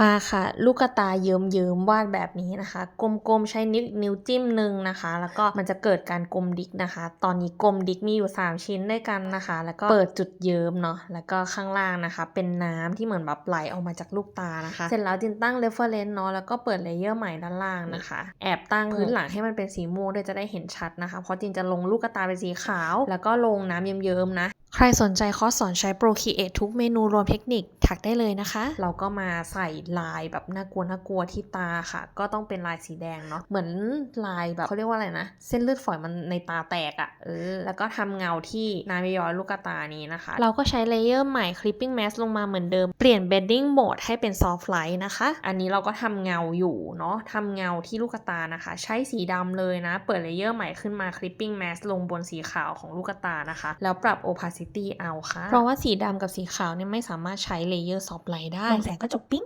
มาค่ะ ลูกกระตาเยิ้มๆวาดแบบนี้นะคะ กลมๆใช้นิ้วนิ้วจิ้มหนึ่งนะคะ แล้วก็มันจะเกิดการกลมดิกนะคะ ตอนนี้กลมดิกมีอยู่ 3 ชิ้นด้วยกันนะคะ แล้วก็เปิดจุดเยิ้มเนาะแล้วก็ข้างล่างนะคะ เป็นน้ำที่เหมือนแบบไหลออกมาจากลูกตานะคะ เสร็จแล้วจินตั้ง reference เนาะแล้วก็เปิดเลเยอร์ใหม่ด้านล่างนะคะ แอบตั้งพื้นหลังให้มันเป็นสีม่วงด้วยจะได้เห็นชัดนะคะ เพราะจินจะลงลูกกระตาเป็นสีขาว แล้วก็ลงน้ำเยิ้มๆนะ ใครสนใจคอร์สสอนใช้ Procreate ทุกเมนูรวมเทคนิค ทักได้เลยนะคะ เราก็มาใส่ลายแบบน่ากลัวน่ากลัวที่ตาค่ะ ก็ต้องเป็นลายสีแดงเนาะเหมือนลายแบบเขาเรียกว่าอะไรนะ เส้นเลือดฝอยมันในตาแตกอะ่ะเออแล้วก็ทำเงาที่น้ำย้อยลูกตานี้นะคะ เราก็ใช้เลเยอร์ใหม่ Clipping Mask ลงมาเหมือนเดิมเปลี่ยน Bending Mode ให้เป็น Soft Light นะคะ อันนี้เราก็ทำเงาอยู่เนาะทำเงาที่ลูกตานะคะ ใช้สีดำเลยนะ เปิดเลเยอร์ใหม่ขึ้นมา Clipping Mask ลงบนสีขาวของลูกตานะคะ แล้วปรับ opacity เอาค่ะเพราะว่าสีดำกับสีขาวเนี่ยไม่สามารถใช้เลเยอร์ซอฟไลท์ได้แสงก็จกปิ๊ง